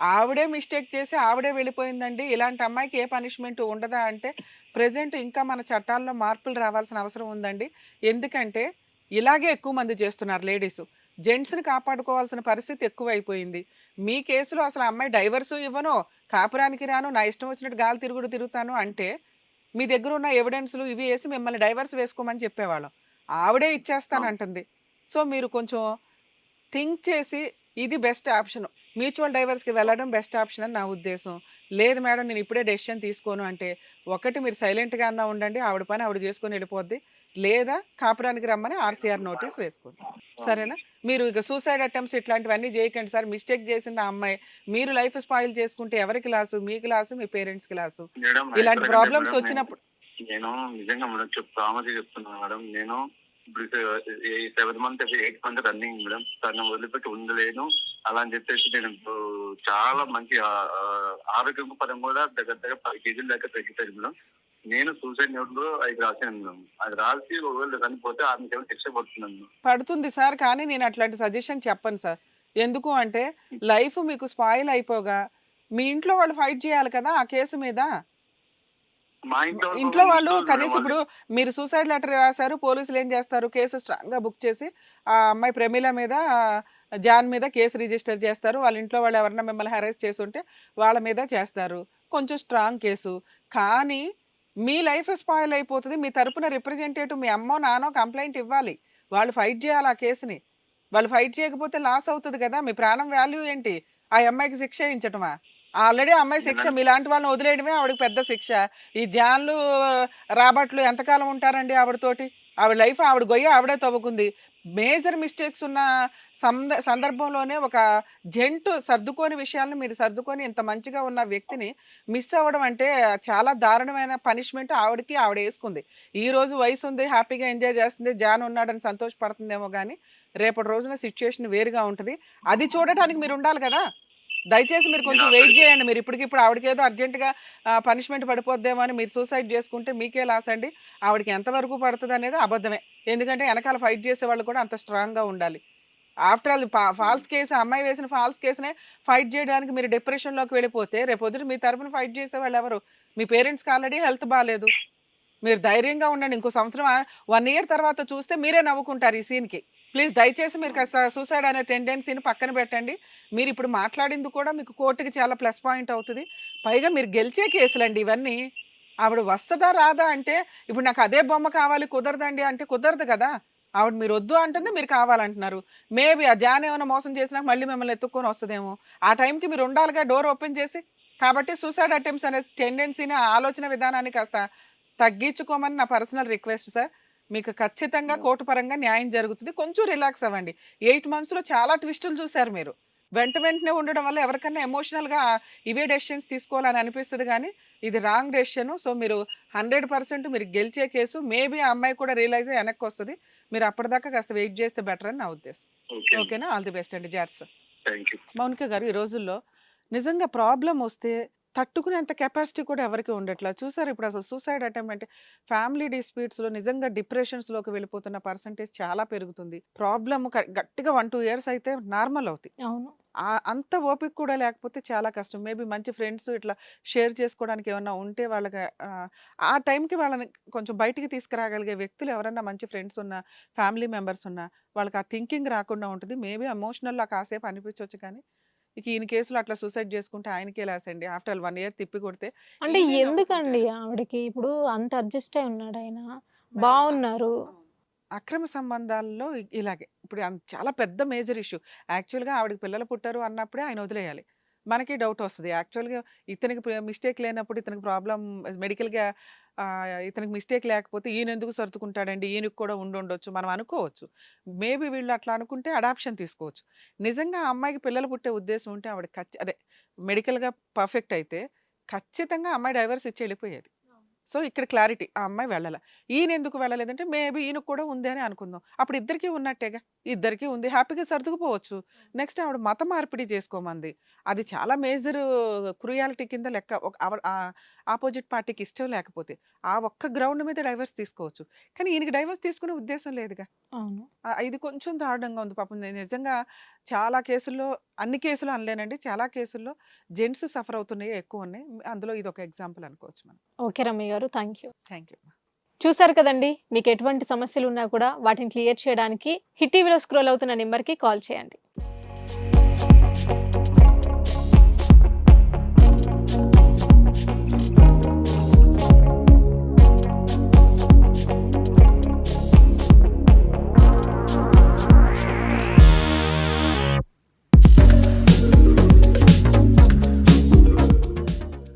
ఆవిడే మిస్టేక్ చేసి ఆవిడే వెళ్ళిపోయిందండి. ఇలాంటి అమ్మాయికి ఏ పనిష్మెంట్ ఉండదా అంటే ప్రజెంట్ ఇంకా మన చట్టాల్లో మార్పులు రావాల్సిన అవసరం ఉందండి. ఎందుకంటే ఇలాగే ఎక్కువ మంది చేస్తున్నారు లేడీస్. జెంట్స్ని కాపాడుకోవాల్సిన పరిస్థితి ఎక్కువైపోయింది. మీ కేసులో అసలు అమ్మాయి డైవర్సు ఇవ్వను కాపురానికి రాను నా ఇష్టం వచ్చినట్టు గాలి తిరుగుడు తిరుగుతాను అంటే మీ దగ్గర ఉన్న ఎవిడెన్స్లు ఇవి వేసి మిమ్మల్ని డైవర్స్ వేసుకోమని చెప్పేవాళ్ళం. ఆవిడే ఇచ్చేస్తానంటుంది. సో మీరు కొంచెం థింక్ చేసి ఇది బెస్ట్ ఆప్షన్. మ్యూచువల్ డైవర్స్కి వెళ్ళడం బెస్ట్ ఆప్షన్ అని నా ఉద్దేశం. లేదు మేడం నేను ఇప్పుడే డెసిషన్ తీసుకోను అంటే ఒకటి మీరు సైలెంట్గా అన్నా ఉండండి ఆవిడ పని ఆవిడ చేసుకొని వెళ్ళిపోద్ది. లేదా కాపురానికి రమ్మని ఆర్సీఆర్ నోటీస్ వేసుకోండి. సరేనా? మీరు ఇక సూసైడ్ అటెంప్ట్స్ ఇట్లాంటివన్నీ చేయకండి సార్. మిస్టేక్ చేసింది ఆ అమ్మాయి మీరు లైఫ్ స్పాయిల్ చేసుకుంటే ఎవరికి లాసు? మీకు లాసు మీ పేరెంట్స్కి లాసు? ఇలాంటి ప్రాబ్లమ్స్ వచ్చినప్పుడు నేను నిజంగా మేడం ప్రామసి చెప్తున్నాను మేడం. నేను seven month eight month running madam. తను వదిలిపెట్టి ఉండలేను. అలా అని చెప్పేసి నేను చాలా మంచి ఆరోగ్యం పరం కూడా దగ్గర దగ్గర పది కేజీల దాకా తగ్గిపోయింది మేడం. నేను సూసైడ్ నోట్లో అది మేడం. అది రాసి ఒకవేళ చనిపోతే ఆమెకి ఏమైనా శిక్ష పడుతున్నాను. పడుతుంది సార్ కానీ నేను అట్లాంటి సజెషన్ చెప్పను సార్. ఎందుకు అంటే లైఫ్ మీకు స్పాయిల్ అయిపోగా మీ ఇంట్లో వాళ్ళు ఫైట్ చేయాలి కదా ఆ కేసు మీద? ఇంట్లో వాళ్ళు కనీసం ఇప్పుడు మీరు సూసైడ్ లెటర్ రాశారు పోలీసులు ఏం చేస్తారు కేసు స్ట్రాంగ్గా బుక్ చేసి ఆ అమ్మాయి ప్రమీల మీద జాన్ మీద కేసు రిజిస్టర్ చేస్తారు. వాళ్ళ ఇంట్లో వాళ్ళు ఎవరన్నా మిమ్మల్ని హెరైస్ చేస్తుంటే వాళ్ళ మీద చేస్తారు. కొంచెం స్ట్రాంగ్ కేసు. కానీ మీ లైఫ్ స్పాయిల్ అయిపోతుంది. మీ తరపున రిప్రజెంటేటివ్ మీ అమ్మో నానో కంప్లైంట్ ఇవ్వాలి. వాళ్ళు ఫైట్ చేయాలి ఆ కేసుని. వాళ్ళు ఫైట్ చేయకపోతే లాస్ అవుతుంది కదా. మీ ప్రాణం వాల్యూ ఏంటి? ఆ అమ్మాయికి శిక్ష వేయించటమా? ఆల్రెడీ అమ్మాయి శిక్ష మీలాంటి వాళ్ళని వదిలేయడమే ఆవిడకి పెద్ద శిక్ష. ఈ జాన్లు రాబట్లు ఎంతకాలం ఉంటారండి ఆవిడతోటి? ఆవిడ లైఫ్ ఆవిడ గొయ్య ఆవిడే తవ్వుకుంది. మేజర్ మిస్టేక్స్ ఉన్న సంద సందర్భంలోనే ఒక జంటు సర్దుకోని విషయాలను మీరు సర్దుకొని ఇంత మంచిగా ఉన్న వ్యక్తిని మిస్ అవ్వడం అంటే చాలా దారుణమైన పనిష్మెంట్ ఆవిడకి ఆవిడ వేసుకుంది. ఈ రోజు వయసు ఉంది హ్యాపీగా ఎంజాయ్ చేస్తుంది జాన్ ఉన్నాడని సంతోషపడుతుందేమో కానీ రేపటి రోజున సిచ్యుయేషన్ వేరుగా ఉంటుంది. అది చూడటానికి మీరు ఉండాలి కదా! దయచేసి మీరు కొంచెం వెయిట్ చేయండి. మీరు ఇప్పటికిప్పుడు ఆవిడకి ఏదో అర్జెంటుగా పనిష్మెంట్ పడిపోద్దేమో అని మీరు సూసైడ్ చేసుకుంటే మీకే లాస్ అండి. ఆవిడకి ఎంతవరకు పడుతుంది అనేది అబద్ధమే. ఎందుకంటే వెనకాల ఫైట్ చేసే వాళ్ళు కూడా అంత స్ట్రాంగ్గా ఉండాలి. ఆఫ్టర్ ఆల్ ఫాల్స్ కేసు అమ్మాయి వేసిన ఫాల్స్ కేసునే ఫైట్ చేయడానికి మీరు డిప్రెషన్లోకి వెళ్ళిపోతే రేపొద్దున మీ తరపున ఫైట్ చేసే వాళ్ళు ఎవరు? మీ పేరెంట్స్కి ఆల్రెడీ హెల్త్ బాగాలేదు మీరు ధైర్యంగా ఉండండి. ఇంకో సంవత్సరం వన్ ఇయర్ తర్వాత చూస్తే మీరే నవ్వుకుంటారు ఈ సీన్కి. ప్లీజ్ దయచేసి మీరు కాస్త సూసైడ్ అనే టెండెన్సీని పక్కన పెట్టండి. మీరు ఇప్పుడు మాట్లాడింది కూడా మీకు కోర్టుకి చాలా ప్లస్ పాయింట్ అవుతుంది. పైగా మీరు గెలిచే కేసులండి ఇవన్నీ. ఆవిడ వస్తుందా రాదా అంటే ఇప్పుడు నాకు అదే బొమ్మ కావాలి కుదరదండి అంటే కుదరదు కదా. ఆవిడ మీరు వద్దు అంటుంది మీరు కావాలంటున్నారు. మేబీ ఆ జాన్ ఏమైనా మోసం చేసినా మళ్ళీ మిమ్మల్ని ఎత్తుక్కొని వస్తుందేమో. ఆ టైంకి మీరు ఉండాలిగా డోర్ ఓపెన్ చేసి. కాబట్టి సూసైడ్ అటెంప్ట్స్ అనే టెండెన్సీని ఆలోచన విధానాన్ని కాస్త తగ్గించుకోమని నా పర్సనల్ రిక్వెస్ట్ సార్. మీకు ఖచ్చితంగా కోర్టు పరంగా న్యాయం జరుగుతుంది. కొంచెం రిలాక్స్ అవ్వండి. ఎయిట్ మంత్స్లో చాలా ట్విస్టులు చూశారు మీరు. వెంట వెంటనే ఉండడం వల్ల ఎవరికన్నా ఎమోషనల్గా ఇవే డెసిషన్స్ తీసుకోవాలని అనిపిస్తుంది కానీ ఇది రాంగ్ డెసిషన్. సో మీరు హండ్రెడ్ పర్సెంట్ మీరు గెలిచే కేసు మేబీ ఆ అమ్మాయి కూడా రియలైజ్ అయ్యి వెనక్కి వస్తుంది. మీరు అప్పటిదాకా కాస్త వెయిట్ చేస్తే బెటర్ అని నా ఉద్దేశం. ఓకే ఓకేనా? ఆల్ ది బెస్ట్ అండి. యూ మౌనిక గారు ఈ రోజుల్లో నిజంగా ప్రాబ్లం వస్తే తట్టుకునేంత కెపాసిటీ కూడా ఎవరికి ఉండట్లా చూసారు ఇప్పుడు అసలు సూసైడ్ అటెంప్ట్ అంటే ఫ్యామిలీ డిస్ప్యూట్స్లో నిజంగా డిప్రెషన్స్లోకి వెళ్ళిపోతున్న పర్సంటేజ్ చాలా పెరుగుతుంది. ప్రాబ్లమ్ గట్టిగా వన్ టూ ఇయర్స్ అయితే నార్మల్ అవుతాయి. అవును. అంత ఓపిక కూడా లేకపోతే చాలా కష్టం. మేబీ మంచి ఫ్రెండ్స్ ఇట్లా షేర్ చేసుకోవడానికి ఏమన్నా ఉంటే వాళ్ళకి ఆ, ఆ టైంకి వాళ్ళని కొంచెం బయటికి తీసుకురాగలిగే వ్యక్తులు ఎవరన్నా మంచి ఫ్రెండ్స్ ఉన్న ఫ్యామిలీ మెంబర్స్ ఉన్నా వాళ్ళకి ఆ థింకింగ్ రాకుండా ఉంటుంది. మేబీ ఎమోషనల్ కాసేపు అనిపించవచ్చు కానీ ఇక ఈయన కేసులో అట్లా సూసైడ్ చేసుకుంటే ఆయనకే లాసండి ఆఫ్టర్ వన్ ఇయర్ తిప్పి కొడితే అంటే ఎందుకండి. ఆవిడకి? ఇప్పుడు అంత అడ్జస్ట్ అయి ఉన్నాడు ఆయన. బాగున్నారు అక్రమ సంబంధాల్లో ఇలాగే. ఇప్పుడు చాలా పెద్ద మేజర్ ఇష్యూ. యాక్చువల్గా ఆవిడకి పిల్లలు పుట్టారు అన్నప్పుడే ఆయన వదిలేయాలి. మనకి డౌట్ వస్తుంది. యాక్చువల్గా ఇతనికి మిస్టేక్ లేనప్పుడు ఇతనికి ప్రాబ్లం మెడికల్గా ఇతనికి మిస్టేక్ లేకపోతే ఈయన ఎందుకు సర్దుకుంటాడండి? ఈయనకి కూడా ఉండి ఉండొచ్చు మనం అనుకోవచ్చు. మేబీ వీళ్ళు అట్లా అనుకుంటే అడాప్షన్ తీసుకోవచ్చు. నిజంగా ఆ అమ్మాయికి పిల్లలు పుట్టే ఉద్దేశం ఉంటే ఆవిడ ఖచ్చి అదే మెడికల్గా పర్ఫెక్ట్ అయితే ఖచ్చితంగా అమ్మాయి డైవర్స్ ఇచ్చి వెళ్ళిపోయేది. సో ఇక్కడ క్లారిటీ ఆ అమ్మాయి వెళ్ళాల. ఈయన ఎందుకు వెళ్ళలేదంటే మేబీ ఈయనకు కూడా ఉంది అని అనుకుందాం. అప్పుడు ఇద్దరికీ ఉన్నట్టేగా. ఇద్దరికీ ఉంది. హ్యాపీగా సర్దుకుపోవచ్చు. నెక్స్ట్ ఆవిడ మత మార్పిడి చేసుకోమంది. అది చాలా మేజర్ క్రూయాలిటీ కింద లెక్క. ఒక ఆపోజిట్ పార్టీకి ఇష్టం లేకపోతే ఆ ఒక్క గ్రౌండ్ మీద డైవర్స్ తీసుకోవచ్చు. కానీ ఈయనకి డైవర్స్ తీసుకునే ఉద్దేశం లేదుగా. అవును. ఇది కొంచెం దారుణంగా ఉంది పాపం. నేను నిజంగా చాలా కేసుల్లో అన్ని కేసులు అనలేనండి. చాలా కేసుల్లో జెంట్స్ సఫర్ అవుతున్నాయి ఎక్కువ ఉన్నాయి. అందులో ఇది ఒక ఎగ్జాంపుల్ అనుకోవచ్చు మనం. ఓకే రమ్య గారు థ్యాంక్ యూ థ్యాంక్ యూ చూసారు కదండి మీకు ఎటువంటి సమస్యలు ఉన్నా కూడా వాటిని క్లియర్ చేయడానికి హిట్ టీవీలో స్క్రోల్ అవుతున్న నెంబర్కి కాల్ చేయండి.